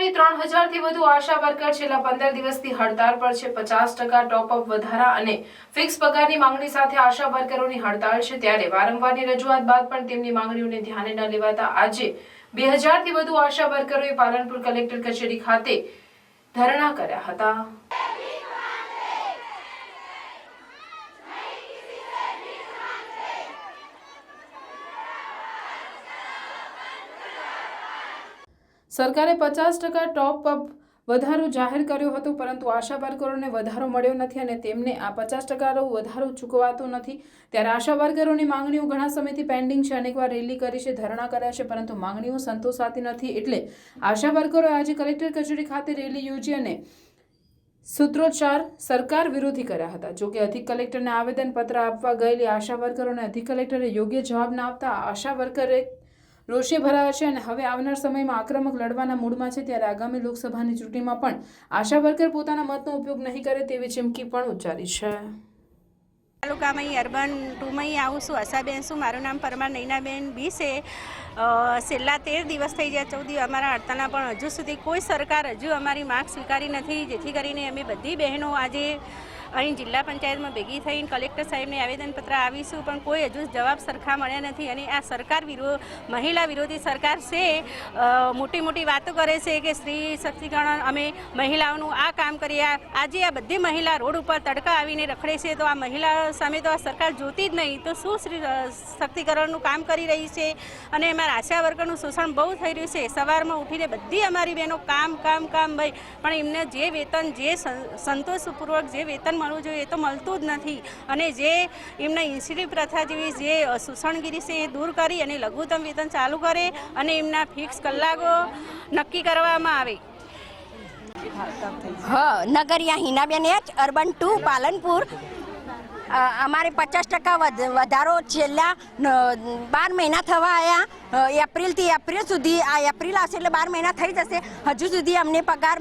જિલ્લાની ત્રણ હજારથી વધુ આશા વર્કર છેલ્લા પંદર દિવસથી હડતાળ પર છે. પચાસ ટકા ટોપઅપ વધારા અને ફિક્સ પગારની માંગણી સાથે આશા વર્કરોની હડતાળ છે. ત્યારે વારંવારની રજૂઆત બાદ પણ તેમની માંગણીઓને ધ્યાને ન લેવાતા આજે બે હજારથી વધુ આશા વર્કરોએ પાલનપુર કલેક્ટર કચેરી ખાતે ધરણા કર્યા હતા. સરકારે પચાસ ટકા ટોપ અપ વધારો જાહેર કર્યો હતો, પરંતુ આશા વર્કરોને વધારો મળ્યો નથી અને તેમને આ પચાસ ટકાનો વધારો ચૂકવાતો નથી. ત્યારે આશા વર્કરોની માંગણીઓ ઘણા સમયથી પેન્ડિંગ છે. અનેકવાર રેલી કરી છે, ધરણા કર્યા છે, પરંતુ માંગણીઓ સંતોષાતી નથી. એટલે આશા વર્કરોએ આજે કલેક્ટર કચેરી ખાતે રેલી યોજી અને સૂત્રોચ્ચાર સરકાર વિરોધી કર્યા હતા. જોકે અધિક કલેક્ટરને આવેદનપત્ર આપવા ગયેલી આશા વર્કરોને અધિક કલેક્ટરે યોગ્ય જવાબ ના આપતા આશા વર્કરે રોષે ભરાયા છે અને હવે આવનાર સમયમાં આક્રમક લડવાના મૂડમાં છે ત્યારે આગામી લોકસભાની ચૂંટણીમાં પણ આશા વર્કર પોતાના મતનો ઉપયોગ નહીં કરે તેવી ચીમકી પણ ઉચ્ચારી છે. તાલુકામાં અહીં અર્બન ટુમાં અહીં આવું છું આશાબેન છું, મારું નામ પરમાર નૈનાબેન બી છે. છેલ્લા તેર દિવસ થઈ ગયા, ચૌદ અમારા હડતાલના પણ હજુ સુધી કોઈ સરકાર હજુ અમારી માગ સ્વીકારી નથી, જેથી કરીને અમે બધી બહેનો આજે અહીં જિલ્લા પંચાયતમાં ભેગી થઈને કલેક્ટર સાહેબને આવેદનપત્ર આવીશું પણ કોઈ હજુ જવાબ સરખા મળ્યા નથી. અને આ સરકાર વિરોધ મહિલા વિરોધી સરકાર છે મોટી મોટી વાતો કરે છે કે સ્ત્રી સશક્તિકરણ, અમે મહિલાઓનું આ કામ કરીએ આજે આ બધી મહિલા રોડ ઉપર તડકા આવીને રખડે છે, તો આ મહિલા સામે તો આ સરકાર જોતી જ નહીં. તો શું સ્ત્રી સશક્તિકરણનું શક્તિકરણનું કામ કરી રહી છે? અને અમારા આશા વર્કરનું શોષણ બહુ થઈ રહ્યું છે. સવારમાં ઉઠીને બધી અમારી બહેનો કામ કામ કામ, ભાઈ. પણ એમને જે વેતન, જે સંતોષપૂર્વક જે વેતન મળવું જોઈએ તો મળતું જ નથી. અને જે એમના ઇન્સ્ટિટ્યૂટ પ્રથા જેવી જે શોષણગીરી છે એ દૂર કરી અને લઘુત્તમ વેતન ચાલુ કરે અને એમના ફિક્સ કલાકો નક્કી કરવામાં આવે. હા, Nagariya Hinaben H, urban two, Palanpur. અમારે પચાસ ટકા વધ- વધારો છેલ્લા બાર મહિના થવા આવ્યા એપ્રિલથી એપ્રિલ સુધી, આ એપ્રિલ આવશે એટલે બાર મહિના થઈ જશે. હજુ સુધી અમને પગાર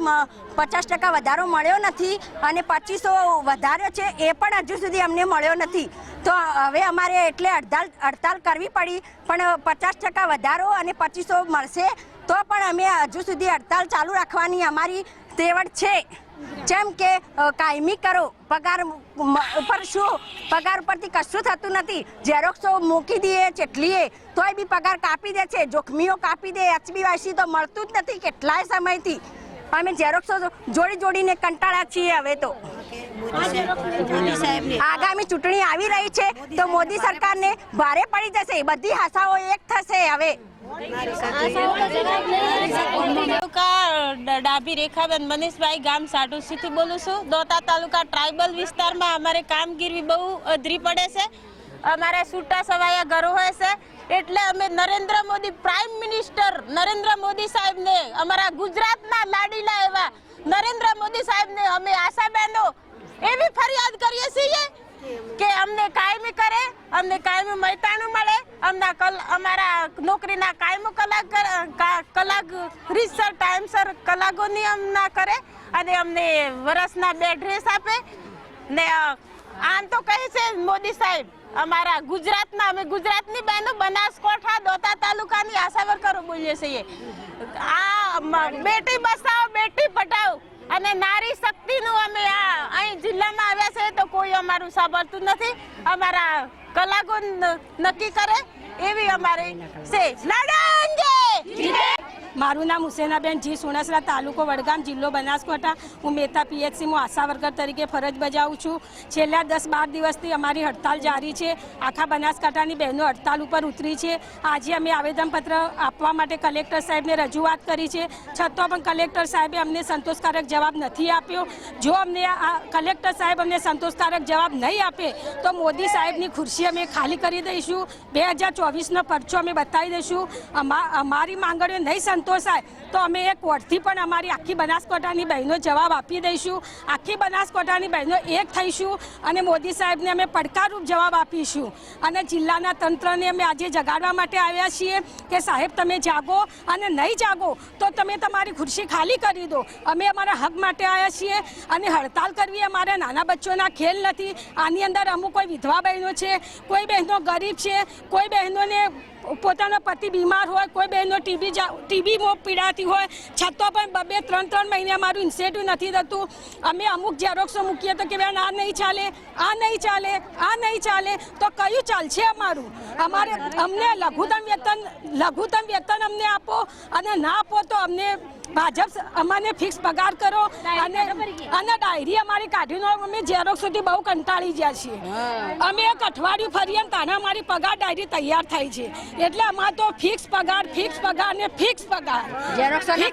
પચાસ ટકા વધારો મળ્યો નથી અને પચીસો વધાર્યો છે એ પણ હજુ સુધી અમને મળ્યો નથી. તો હવે અમારે એટલે હડતાલ હડતાલ કરવી પડી. પણ પચાસ ટકા વધારો અને પચીસો મળશે તો પણ અમે હજુ સુધી હડતાલ ચાલુ રાખવાની અમારી તેવડ છે. જેમ કે કાયમી કરો, પગાર ઉપર શું? પગાર ઉપરથી કશું થતું નથી. ઝેરોક્ષો મૂકી દઈએ ચેટલીએ તોય બી પગાર કાપી દે છે. જોખમીઓ કાપી દે. એચબીવાયસી તો મળતું જ નથી કેટલાય સમયથી. અમે ઝેરોક્ષો જોડી જોડીને કંટાળા છીએ હવે તો. આગામી ચૂંટણી આવી રહી છે તો મોદી સરકારને ભારે પડી જશે. બધી આશાઓ એક થશે હવે. ડાભી રેખાબેન મનીષભાઈ ગામ સાટુસીથી બોલું છું. દોતા તાલુકા ટ્રાઇબલ વિસ્તારમાં અમારે કામગીરી બહુ અધરી પડે છે. અમારે છૂટા સવાયા ઘરો હોય છે. એટલે અમે નરેન્દ્ર મોદી પ્રાઇમ મિનિસ્ટર નરેન્દ્ર મોદી સાહેબને અમારા ગુજરાતના લાડીલા એવા નરેન્દ્ર મોદી સાહેબને અમે આશા બહેનો એવી ફરિયાદ કરીએ છીએ કે અમને કાયમી કરે, અમને કાયમી મૈતાનું મળે, અમના કલ, અમારા નોકરીના કાયમો કલાક કલાક રીતસર ટાઈમસર કલાકો નિયમ ના કરે અને અમને વરસના બે ડ્રેસ આપે. ને આમ તો કહે છે મોદી સાહેબ, અમારા ગુજરાતના, અમે ગુજરાતની બહેનો બનાસકોઠા, દોતા તાલુકાની આશા વર્કરો બોલીએ છીએ. આ બેટી બચાવો બેટી પઢાઓ અને નારી શક્તિનું અમે આ અહીં જિલ્લામાં આવ્યા છે તો કોઈ અમારું સાંભળતું નથી. અમારા કલાકો નક્કી કરે એવી અમારી છે લડાંગે મારું નામ હુસેનાબેન જી સુણસરા, તાલુકો વડગામ, જિલ્લો બનાસકાંઠા. હું મહેતા પીએચસીમાં આશા વર્કર તરીકે ફરજ બજાવું છું. છેલ્લા દસ બાર દિવસથી અમારી હડતાલ જારી છે. આખા બનાસકાંઠાની બહેનો હડતાલ ઉપર ઉતરી છે. આજે અમે આવેદનપત્ર આપવા માટે કલેક્ટર સાહેબને રજૂઆત કરી છે. છતાં પણ કલેક્ટર સાહેબે અમને સંતોષકારક જવાબ નથી આપ્યો. જો અમને આ કલેક્ટર સાહેબ અમને સંતોષકારક જવાબ નહીં આપે, તો મોદી સાહેબની ખુરશી અમે ખાલી કરી દઈશું. બે હજાર ચોવીસનો પરચો અમે બતાવી દઈશું. અમારી માંગણીઓ નહીં સંતોષાય તો અમે એક વોટથી પણ અમારી આખી બનાસકાંઠાની બહેનો જવાબ આપી દઈશું. આખી બનાસકાંઠાની બહેનો એક થઈશું અને મોદી સાહેબને અમે પડકારરૂપ જવાબ આપીશું. અને જિલ્લાના તંત્રને અમે આજે જગાડવા માટે આવ્યા છીએ કે સાહેબ, તમે જાગો અને નહીં જાગો તો તમે તમારી ખુરશી ખાલી કરી દો. અમે અમારા હક માટે આવ્યા છીએ અને હડતાલ કરવી અમારા નાના બચ્ચોના ખેલ નથી. આની અંદર અમુક કોઈ વિધવા બહેનો છે, કોઈ બહેનો ગરીબ છે, કોઈ બહેનોને પોતાનો પતિ બીમાર હોય, કોઈ બહેનો ટીબી ટીબી બી મોં પીડાતી હોય છતાં પણ બબે ત્રણ ત્રણ મહિને અમારું ઇન્સેન્ટિવ નથી થતું. અમે અમુક ઝેરોક્સો મૂકીએ તો કે બેન આ નહીં ચાલે આ નહીં ચાલે આ નહીં ચાલે. તો કયું ચાલશે અમારું? અમારે અમને લઘુત્તમ વેતન લઘુત્તમ વેતન અમને આપો અને ના આપો તો અમને ભાજપ અમને ફિક્સ પગાર કરો અને અને ડાયરી અમારી કાઢીને અમે ઝેરોક્ષ સુધી બહુ કંટાળી ગયા છીએ. અમે એક અઠવાડિયું ફરીએ તાને અમારી પગાર ડાયરી તૈયાર થાય છે. એટલે અમારે તો ફિક્સ પગાર ફિક્સ પગાર ને ફિક્સ પગાર ઝેરોક્ષોના